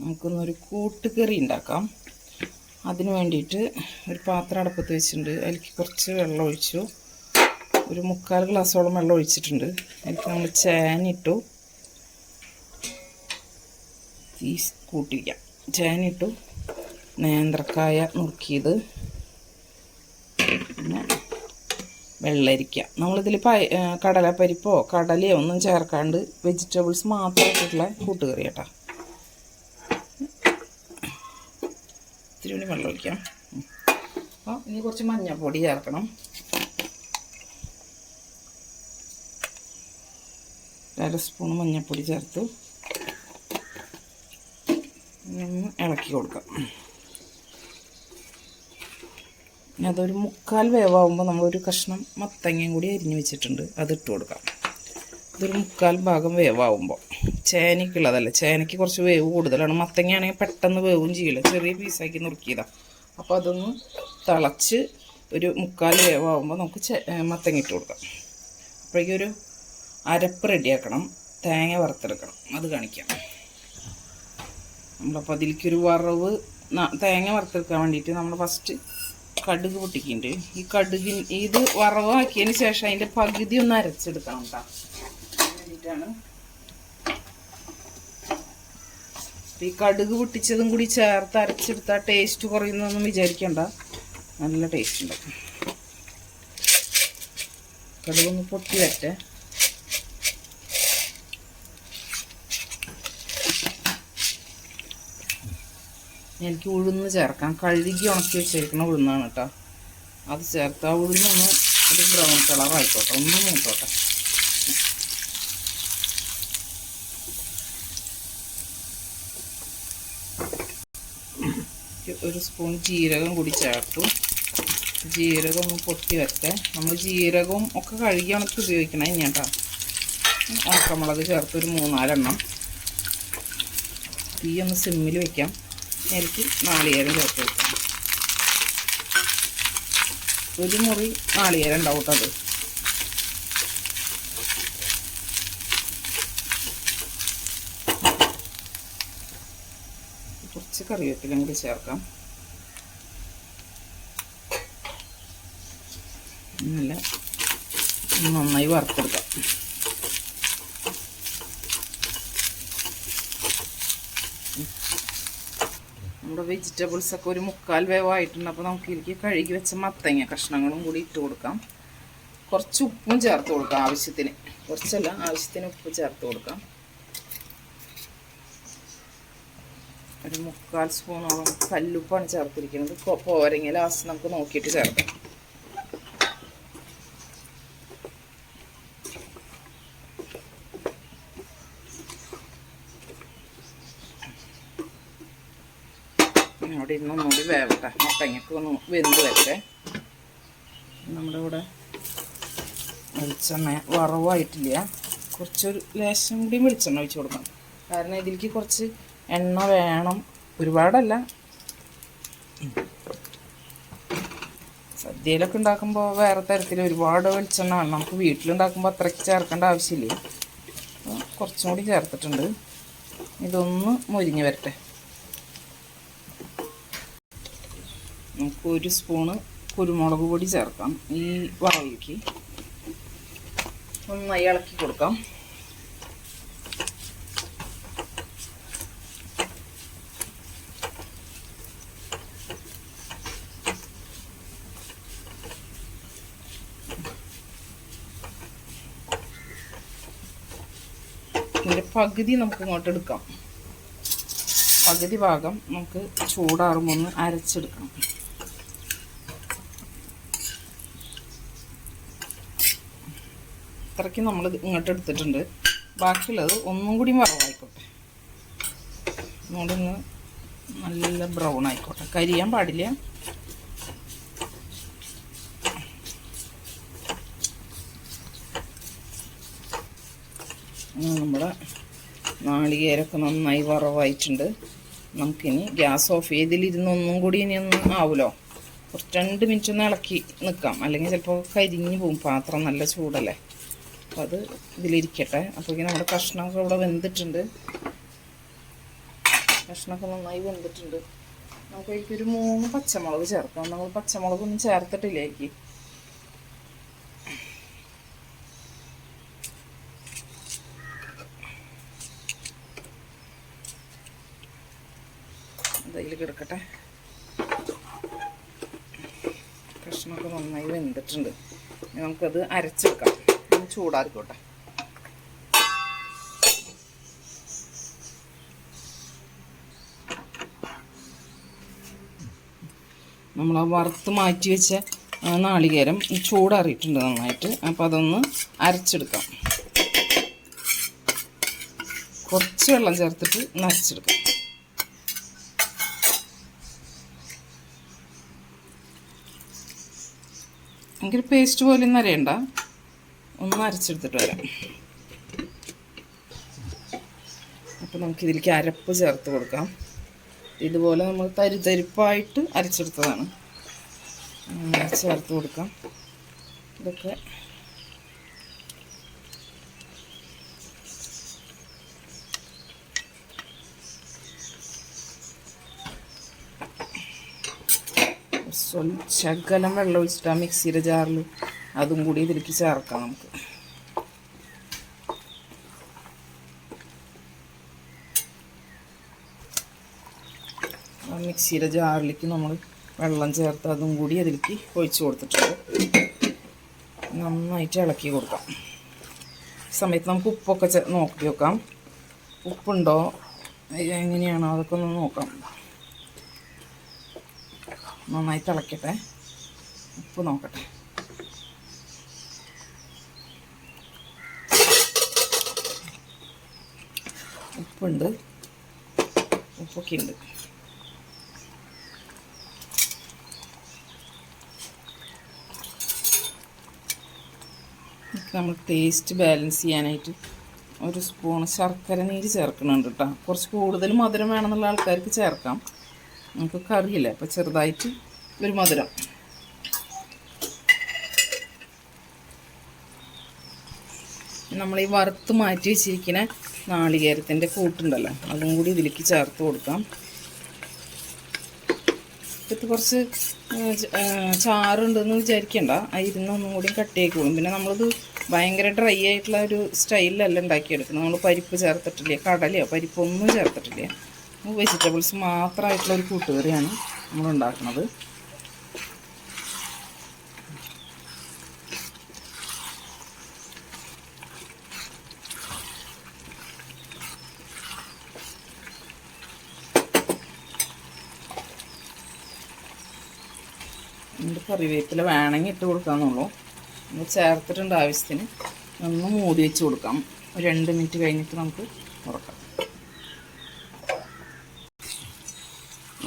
നമുക്കൊന്നൊരു കൂട്ടുകറി ഉണ്ടാക്കാം. അതിന് വേണ്ടിയിട്ട് ഒരു പാത്രം അടുപ്പത്ത് വെച്ചിട്ടുണ്ട്. അതിലേക്ക് കുറച്ച് വെള്ളം ഒഴിച്ചു. ഒരു മുക്കാൽ ഗ്ലാസ്സോളം വെള്ളം ഒഴിച്ചിട്ടുണ്ട്. അതിലേക്ക് നമ്മൾ ചേനിട്ടു തീസ് കൂട്ടിക്കാം. ചേനിട്ടു നേന്ത്രക്കായ നുറുക്കിയത്. പിന്നെ വെള്ളരിക്ക. നമ്മളിതിൽ പയ കടലപ്പരിപ്പോ കടലയോ ഒന്നും ചേർക്കാണ്ട് വെജിറ്റബിൾസ് മാത്രം ഇട്ടിട്ടുള്ള കൂട്ടുകറി കേട്ടോ ഇത്തിരി കൂടി വെള്ളം ഒഴിക്കാം അപ്പോൾ ഇനി കുറച്ച് മഞ്ഞൾപ്പൊടി ചേർക്കണം. അര സ്പൂൺ മഞ്ഞൾപ്പൊടി ചേർത്ത് ഇളക്കി കൊടുക്കാം. അതൊരു മുക്കാൽ വേവാകുമ്പോൾ നമ്മളൊരു കഷ്ണം മത്തങ്ങയും കൂടി അരിഞ്ഞു വെച്ചിട്ടുണ്ട്. അത് ഇട്ട് കൊടുക്കാം. ഇതൊരു മുക്കാൽ ഭാഗം വേവാകുമ്പോൾ ചേനയ്ക്കുള്ളതല്ല ചേനയ്ക്ക് കുറച്ച് വേവ് കൂടുതലാണ്. മത്തങ്ങയാണെങ്കിൽ പെട്ടെന്ന് വേവും ചെയ്യില്ല ചെറിയ പീസാക്കി നുറുക്കിയതാണ് അപ്പോൾ അതൊന്ന് തിളച്ച് ഒരു മുക്കാൽ വേവാകുമ്പോൾ നമുക്ക് മത്തങ്ങ ഇട്ട് കൊടുക്കാം. അപ്പോഴേക്കൊരു അരപ്പ് റെഡിയാക്കണം. തേങ്ങ വറുത്തെടുക്കണം. അത് കാണിക്കാം. നമ്മളപ്പോൾ അതിലേക്കൊരു വറവ് തേങ്ങ വറുത്തെടുക്കാൻ വേണ്ടിയിട്ട് നമ്മൾ ഫസ്റ്റ് കടുക് പൊട്ടിക്കുന്നുണ്ട് ഈ കടുകിന് ഇത് വറവാക്കിയതിന് ശേഷം അതിന്റെ പകുതി ഒന്ന് അരച്ചെടുക്കണം കേട്ടോ വേണ്ടിയിട്ടാണ് ഈ കടുക് പൊട്ടിച്ചതും കൂടി ചേർത്ത് അരച്ചെടുത്താൽ ടേസ്റ്റ് കുറയുന്നൊന്നും വിചാരിക്കണ്ട. നല്ല ടേസ്റ്റ് ഉണ്ട്. കടുകൊന്ന് പൊട്ടി വരട്ടെ. എനിക്ക് ഉഴുന്ന് ചേർക്കാം. കഴുകി ഉണക്കി വെച്ചിരിക്കുന്ന ഉഴുന്നാണ് കേട്ടോ. അത് ചേർത്ത് ആ ഉഴുന്നൊന്ന് ഒരു ബ്രൗൺ കളർ ആയിക്കോട്ടെ. ഒന്ന് മൂത്തോട്ടെ. ഒരു സ്പൂൺ ജീരകം കൂടി ചേർത്തു. ജീരകം ഒന്ന് പൊട്ടി വരട്ടെ. നമ്മൾ ജീരകവും ഒക്കെ കഴുകി ഉപയോഗിക്കണം ഇനി കേട്ടോ. ഉണക്കമുളക് ചേർത്ത് ഒരു മൂന്നാലെണ്ണം. തീ ഒന്ന് സിമ്മിൽ വെക്കാം. എനിക്ക് നാളികേരം ചേർത്ത് വെക്കാം. ഒരു മുറി നാളികേരം ഉണ്ടാവും കേട്ടോ അത്. കുറച്ച് കറിവേപ്പിലും കൂടി ചേർക്കാം. നല്ല നന്നായി വറുത്തെടുക്കാം. നമ്മുടെ വെജിറ്റബിൾസ് ഒക്കെ ഒരു മുക്കാൽ വേവായിട്ടുണ്ട്. അപ്പോൾ നമുക്ക് ഇതിലേക്ക് കഴുകി വെച്ച മത്തങ്ങ കഷ്ണങ്ങളും കൂടി ഇട്ട് കൊടുക്കാം. കുറച്ച് ഉപ്പും ചേർത്ത് കൊടുക്കാം ആവശ്യത്തിന്. കുറച്ചല്ല ആവശ്യത്തിന് ഉപ്പ് ചേർത്ത് കൊടുക്കാം. ഒരു മുക്കാൽ സ്പൂണോളം കല്ലുപ്പാണ് ചേർത്തിരിക്കുന്നത്. പോരെങ്കിൽ ലാസ്റ്റ് നമുക്ക് നോക്കിയിട്ട് ചേർക്കാം. അവിടെ ഇരുന്ന് ഒന്നുകൂടി വേവട്ടെ. മുട്ടങ്ങക്ക് ഒന്ന് വെന്ത് വരട്ടെ. നമ്മുടെ ഇവിടെ വെളിച്ചെണ്ണ വറവായിട്ടില്ല. കുറച്ചൊരു ലേശം കൂടി വെളിച്ചെണ്ണ ഒഴിച്ച് കൊടുക്കണം. കാരണം ഇതിലേക്ക് കുറച്ച് എണ്ണ വേണം. ഒരുപാടല്ല. സദ്യയിലൊക്കെ ഉണ്ടാക്കുമ്പോൾ വേറെ തരത്തിൽ ഒരുപാട് വെളിച്ചെണ്ണ വേണം. നമുക്ക് വീട്ടിലുണ്ടാക്കുമ്പോൾ അത്രയ്ക്ക് ചേർക്കേണ്ട ആവശ്യമില്ല. കുറച്ചും കൂടി ചേർത്തിട്ടുണ്ട്. ഇതൊന്ന് മുരിഞ്ഞ് വരട്ടെ. നമുക്ക് ഒരു സ്പൂണ് കുരുമുളക് പൊടി ചേർക്കാം. ഈ വറവിലേക്ക്. നന്നായി ഇളക്കി കൊടുക്കാം. പകുതി നമുക്ക് ഇങ്ങോട്ട് എടുക്കാം. പകുതി ഭാഗം നമുക്ക് ചൂടാറുമ്പോൾ ഒന്ന് അരച്ചെടുക്കണം. അത്രയ്ക്ക് നമ്മൾ ഇങ്ങോട്ട് എടുത്തിട്ടുണ്ട്. ബാക്കിയുള്ളത് ഒന്നും കൂടി വറവായിക്കോട്ടെ ഒന്നുകൂടി ഒന്ന് നല്ല ബ്രൗൺ ആയിക്കോട്ടെ. കരിയാൻ പാടില്ല. നമ്മുടെ നാളികേരൊക്കെ നന്നായി വറവായിട്ടുണ്ട്. നമുക്കിനി ഗ്യാസ് ഓഫ് ചെയ്തിലിരുന്ന് ഒന്നും കൂടി ഇനി ഒന്നും ആവുമല്ലോ കുറച്ച് രണ്ട് മിനിറ്റ് ഒന്ന് ഇളക്കി നിൽക്കാം അല്ലെങ്കിൽ ചിലപ്പോൾ കരിഞ്ഞു പോകും പാത്രം നല്ല ചൂടല്ലേ? അപ്പോൾ അത് ഇതിലിരിക്കട്ടെ. അപ്പോൾ നമ്മുടെ കഷ്ണമൊക്കെ ഇവിടെ വെന്തിട്ടുണ്ട്. കഷ്ണമൊക്കെ നന്നായി വെന്തിട്ടുണ്ട്. നമുക്ക് ഒരു മൂന്ന് പച്ചമുളക് ചേർക്കാം. നമ്മൾ പച്ചമുളകൊന്നും ചേർത്തിട്ടില്ല അതിൽ കിടക്കട്ടെ. കഷ്ണമൊക്കെ നന്നായി വെന്തിട്ടുണ്ട്. നമുക്കത് അരച്ചെടുക്കാം ഒന്ന് ചൂടാറിക്കോട്ടെ. നമ്മൾ ആ വറുത്ത് മാറ്റി വെച്ച നാളികേരം ചൂടാറിയിട്ടുണ്ട് നന്നായിട്ട്. അപ്പോൾ അതൊന്ന് അരച്ചെടുക്കാം. കുറച്ച് വെള്ളം ചേർത്തിട്ട് ഒന്ന് ഭയങ്കര പേസ്റ്റ് പോലെ ഒന്നും അരയണ്ട. ഒന്ന് അരച്ചെടുത്തിട്ട് വരാം. അപ്പോൾ നമുക്കിതിലേക്ക് അരപ്പ് ചേർത്ത് കൊടുക്കാം. ഇതുപോലെ നമ്മൾ തരിതരിപ്പായിട്ട് അരച്ചെടുത്തതാണ്. ചേർത്ത് കൊടുക്കാം. ഇതൊക്കെ സ്വൽ- ശകലം വെള്ളം ഒഴിച്ചിട്ട് ആ മിക്സിയുടെ ജാറിൽ അതും കൂടി ഇതിലേക്ക് ചേർക്കാം നമുക്ക്. മിക്സിയുടെ ജാറിലേക്ക് നമ്മൾ വെള്ളം ചേർത്ത് അതും കൂടി അതിലേക്ക് ഒഴിച്ചു കൊടുത്തിട്ടുണ്ട്. നന്നായിട്ട് ഇളക്കി കൊടുക്കാം. സമയത്ത് നമുക്ക് ഉപ്പൊക്കെ നോക്കി നോക്കാം ഉപ്പുണ്ടോ? എങ്ങനെയാണോ? അതൊക്കെ ഒന്ന് നോക്കാം. നന്നായി തിളക്കട്ടെ. ഉപ്പ് നോക്കട്ടെ. ഉപ്പുണ്ട്. ഉപ്പൊക്കെ ഉണ്ട് നമ്മൾ ടേസ്റ്റ് ബാലൻസ് ചെയ്യാനായിട്ട് ഒരു സ്പൂൺ ശർക്കര നീര് ചേർക്കുന്നുണ്ട് കേട്ടോ കുറച്ച് കൂടുതൽ മധുരം വേണമെന്നുള്ള ആൾക്കാർക്ക് ചേർക്കാം. നമുക്ക് കറിയില്ല അപ്പോൾ ചെറുതായിട്ട് ഒരു മധുരം. നമ്മൾ ഈ വറുത്ത് മാറ്റി വെച്ചിരിക്കുന്ന നാളികേരത്തിന്റെ കൂട്ടുണ്ടല്ലോ. അതും കൂടി ഇതിലേക്ക് ചേർത്ത് കൊടുക്കാം. ഇത് കുറച്ച് ചാറുണ്ടെന്ന് വിചാരിക്കണ്ട. ആ ഇരുന്ന് ഒന്നും കൂടി കട്ടിയായിക്കോളും പിന്നെ നമ്മളത് ഭയങ്കര ഡ്രൈ ആയിട്ടുള്ള ഒരു സ്റ്റൈലിലല്ല ഉണ്ടാക്കിയെടുക്കുന്നത്. നമ്മൾ പരിപ്പ് ചേർത്തിട്ടില്ല? കടലയോ പരിപ്പൊന്നും ചേർത്തിട്ടില്ല? വെജിറ്റബിൾസ് മാത്രമായിട്ടുള്ള ഒരു കൂട്ടുകറിയാണ് നമ്മൾ ഉണ്ടാക്കുന്നത്. കറിവേപ്പില വേണമെങ്കിൽ ഇട്ട് കൊടുക്കാമെന്നുള്ളൂ നമ്മൾ ചേർത്തിട്ടുണ്ട് ആവശ്യത്തിന്. ഒന്ന് മൂടി വെച്ച് കൊടുക്കാം. രണ്ട് മിനിറ്റ് കഴിഞ്ഞിട്ട് നമുക്ക്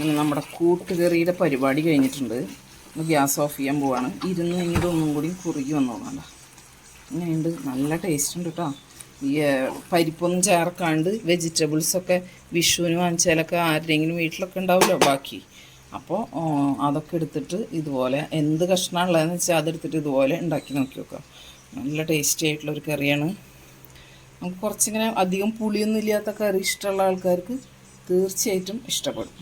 അങ്ങനെ നമ്മുടെ കൂട്ടുകറിയുടെ പരിപാടി കഴിഞ്ഞിട്ടുണ്ട്. ഗ്യാസ് ഓഫ് ചെയ്യാൻ പോവാണ്. ഇരുന്ന് കഴിഞ്ഞിട്ട് ഒന്നും കൂടി കുറുകി വന്നോളാം ഇങ്ങനെയുണ്ട് നല്ല ടേസ്റ്റ് ഉണ്ട് കേട്ടോ ഈ പരിപ്പൊന്നും ചേർക്കാണ്ട് വെജിറ്റബിൾസൊക്കെ വിഷുവിന് വാങ്ങിച്ചാലൊക്കെ ആരുടെയെങ്കിലും വീട്ടിലൊക്കെ ഉണ്ടാവുമല്ലോ ബാക്കി. അപ്പോൾ അതൊക്കെ എടുത്തിട്ട് ഇതുപോലെ എന്ത് കഷ്ണമുള്ളതെന്ന് വെച്ചാൽ അതെടുത്തിട്ട് ഇതുപോലെ ഉണ്ടാക്കി നോക്കി നോക്കാം. നല്ല ടേസ്റ്റി ആയിട്ടുള്ള ഒരു കറിയാണ്. നമുക്ക് കുറച്ചിങ്ങനെ അധികം പുളിയൊന്നും ഇല്ലാത്ത കറി ഇഷ്ടമുള്ള ആൾക്കാർക്ക് തീർച്ചയായിട്ടും ഇഷ്ടപ്പെടും.